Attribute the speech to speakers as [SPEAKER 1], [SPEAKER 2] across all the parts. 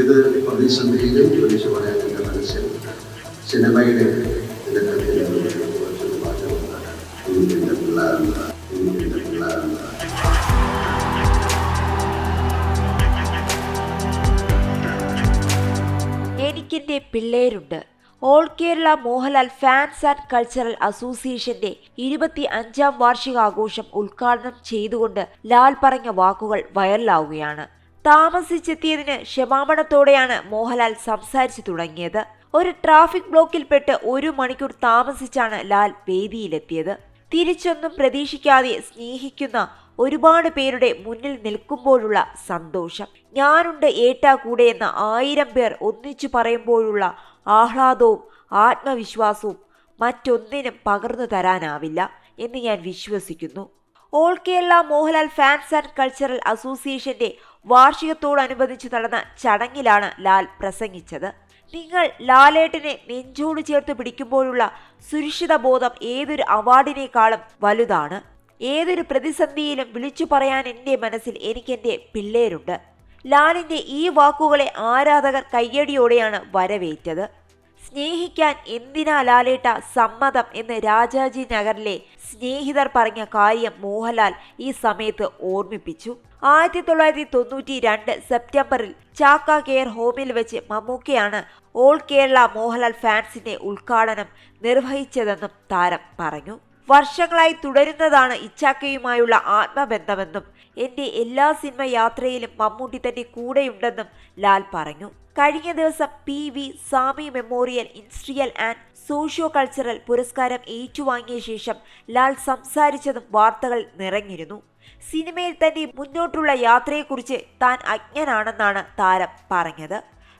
[SPEAKER 1] ഏത് പ്രതിസന്ധിയിലും വിളിച്ചു പറയാൻ എന്റെ മനസ്സിൽ സിനിമയുടെ തിരക്കഥയിൽ കുറച്ചൊരു പിള്ളേരുണ്ട്.
[SPEAKER 2] All Kerala Mohanlal fans and cultural അസോസിയേഷന്റെ ഇരുപത്തി അഞ്ചാം വാർഷികാഘോഷം ഉദ്ഘാടനം ചെയ്തുകൊണ്ട് ലാൽ പറഞ്ഞ വാക്കുകൾ വൈറലാവുകയാണ്. താമസിച്ചെത്തിയതിന് ക്ഷമാപണത്തോടെയാണ് മോഹൻലാൽ സംസാരിച്ചു തുടങ്ങിയത്. ഒരു ട്രാഫിക് ബ്ലോക്കിൽപ്പെട്ട് ഒരു മണിക്കൂർ താമസിച്ചാണ് ലാൽ വേദിയിലെത്തിയത്. തിരിച്ചൊന്നും പ്രതീക്ഷിക്കാതെ സ്നേഹിക്കുന്ന ഒരുപാട് പേരുടെ മുന്നിൽ നിൽക്കുമ്പോഴുള്ള സന്തോഷം. ഞാനുണ്ട് ഏട്ടാ കൂടെ എന്ന ആയിരം പേർ ഒന്നിച്ചു പറയുമ്പോഴുള്ള ആഹ്ലാദവും ആത്മവിശ്വാസവും മറ്റൊന്നിനും പകർന്നു തരാനാവില്ല എന്ന് ഞാൻ വിശ്വസിക്കുന്നു. All Kerala Mohanlal fans and cultural അസോസിയേഷന്റെ വാർഷികത്തോടനുബന്ധിച്ച് നടന്ന ചടങ്ങിലാണ് ലാൽ പ്രസംഗിച്ചത്. നിങ്ങൾ ലാലേട്ടിനെ നെഞ്ചോട് ചേർത്ത് പിടിക്കുമ്പോഴുള്ള സുരക്ഷിത ബോധം ഏതൊരു അവാർഡിനേക്കാളും വലുതാണ്. ഏതൊരു പ്രതിസന്ധിയിലും വിളിച്ചു പറയാൻ എന്റെ മനസ്സിൽ എനിക്കെന്റെ പിള്ളേരുണ്ട്. ലാലിന്റെ ഈ വാക്കുകളെ ആരാധകർ കയ്യടിയോടെയാണ് വരവേറ്റത്. സ്നേഹിക്കാൻ എന്തിനാ ലാലേട്ട സമ്മതം എന്ന് രാജാജി നഗറിലെ സ്നേഹിതർ പറഞ്ഞ കാര്യം മോഹൻലാൽ ഈ സമയത്ത് ഓർമ്മിപ്പിച്ചു. ആയിരത്തി തൊള്ളായിരത്തി തൊണ്ണൂറ്റി രണ്ട് സെപ്റ്റംബറിൽ ചാക്ക കെയർ ഹോമിൽ വെച്ച് മമ്മൂക്കയാണ് ഓൾ കേരള മോഹൻലാൽ ഫാൻസിന്റെ ഉദ്ഘാടനം നിർവഹിച്ചതെന്നും താരം പറഞ്ഞു. വർഷങ്ങളായി തുടരുന്നതാണ് ഇച്ചാക്കയുമായുള്ള ആത്മബന്ധമെന്നും എന്റെ എല്ലാ സിനിമ യാത്രയിലും മമ്മൂട്ടി തന്റെ കൂടെയുണ്ടെന്നും ലാൽ പറഞ്ഞു. കഴിഞ്ഞ ദിവസം P V Sami memorial industrial and socio cultural പുരസ്കാരം ഏറ്റുവാങ്ങിയ ശേഷം ലാൽ സംസാരിച്ചതും വാർത്തകൾ നിറഞ്ഞിരുന്നു. സിനിമയിൽ തന്റെ മുന്നോട്ടുള്ള യാത്രയെക്കുറിച്ച് താൻ അജ്ഞനാണെന്നാണ് താരം പറഞ്ഞത്.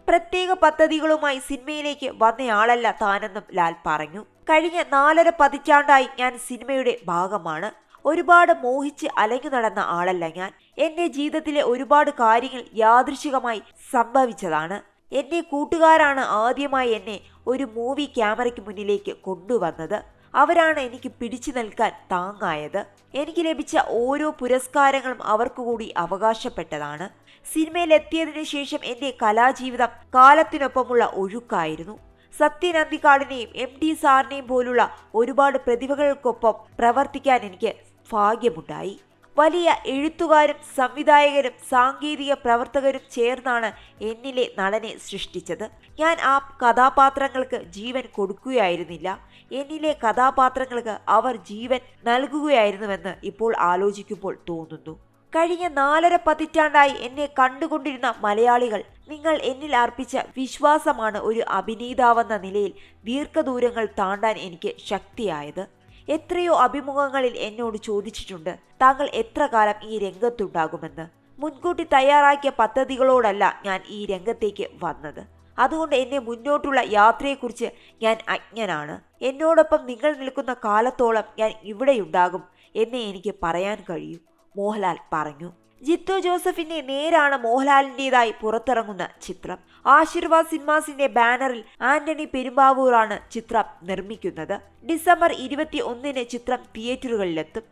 [SPEAKER 2] പ്രത്യേക പദ്ധതികളുമായി സിനിമയിലേക്ക് വന്നയാളല്ല താനെന്നും ലാൽ പറഞ്ഞു. കഴിഞ്ഞ നാലര പതിറ്റാണ്ടായി ഞാൻ സിനിമയുടെ ഭാഗമാണ്. ഒരുപാട് മോഹിച്ച് അലഞ്ഞു നടന്ന ആളല്ല ഞാൻ. എന്റെ ജീവിതത്തിലെ ഒരുപാട് കാര്യങ്ങൾ യാദൃശികമായി സംഭവിച്ചതാണ്. എന്റെ കൂട്ടുകാരാണ് ആദ്യമായി എന്നെ ഒരു മൂവി ക്യാമറയ്ക്ക് മുന്നിലേക്ക് കൊണ്ടുവന്നത്. അവരാണ് എനിക്ക് പിടിച്ചു നിൽക്കാൻ താങ്ങായത്. എനിക്ക് ലഭിച്ച ഓരോ പുരസ്കാരങ്ങളും അവർക്ക് കൂടി അവകാശപ്പെട്ടതാണ്. സിനിമയിൽ എത്തിയതിനു ശേഷം എന്റെ കലാജീവിതം കാലത്തിനൊപ്പമുള്ള ഒഴുക്കായിരുന്നു. സത്യൻ അന്തിക്കാടിനെയും എം ടി സാറിനെയും പോലുള്ള ഒരുപാട് പ്രതിഭകൾക്കൊപ്പം പ്രവർത്തിക്കാൻ എനിക്ക് ഭാഗ്യമുണ്ടായി. വലിയ എഴുത്തുകാരും സംവിധായകരും സാങ്കേതിക പ്രവർത്തകരും ചേർന്നാണ് എന്നിലെ നടനെ സൃഷ്ടിച്ചത്. ഞാൻ ആ കഥാപാത്രങ്ങൾക്ക് ജീവൻ കൊടുക്കുകയായിരുന്നില്ല. എന്നിലെ കഥാപാത്രങ്ങൾക്ക് അവർ ജീവൻ നൽകുകയായിരുന്നുവെന്ന് ഇപ്പോൾ ആലോചിക്കുമ്പോൾ തോന്നുന്നു. കഴിഞ്ഞ നാലര പതിറ്റാണ്ടായി എന്നെ കണ്ടുകൊണ്ടിരുന്ന മലയാളികൾ നിങ്ങൾ എന്നിൽ അർപ്പിച്ച വിശ്വാസമാണ് ഒരു അഭിനേതാവെന്ന നിലയിൽ ദീർഘദൂരങ്ങൾ താണ്ടാൻ എനിക്ക് ശക്തിയായത്. എത്രയോ അഭിമുഖങ്ങളിൽ എന്നോട് ചോദിച്ചിട്ടുണ്ട് താങ്കൾ എത്ര കാലം ഈ രംഗത്തുണ്ടാകുമെന്ന്? മുൻകൂട്ടി തയ്യാറാക്കിയ പദ്ധതികളോടല്ല ഞാൻ ഈ രംഗത്തേക്ക് വന്നത്. അതുകൊണ്ട് എന്നെ മുന്നോട്ടുള്ള യാത്രയെക്കുറിച്ച് ഞാൻ അജ്ഞനാണ്. എന്നോടൊപ്പം നിങ്ങൾ നിൽക്കുന്ന കാലത്തോളം ഞാൻ ഇവിടെയുണ്ടാകും എന്നേ എനിക്ക് പറയാൻ കഴിയൂ. മോഹൻലാൽ പറഞ്ഞു. ജിത്തു ജോസഫിന്റെ നേരാണ് മോഹൻലാലിന്റെതായി പുറത്തിറങ്ങുന്ന ചിത്രം. ആശീർവാദ് സിനിമാസിന്റെ ബാനറിൽ ആന്റണി പെരുമ്പാവൂറാണ് ചിത്രം നിർമ്മിക്കുന്നത്. ഡിസംബർ ഇരുപത്തി ഒന്നിന് ചിത്രം തിയേറ്ററുകളിലെത്തും.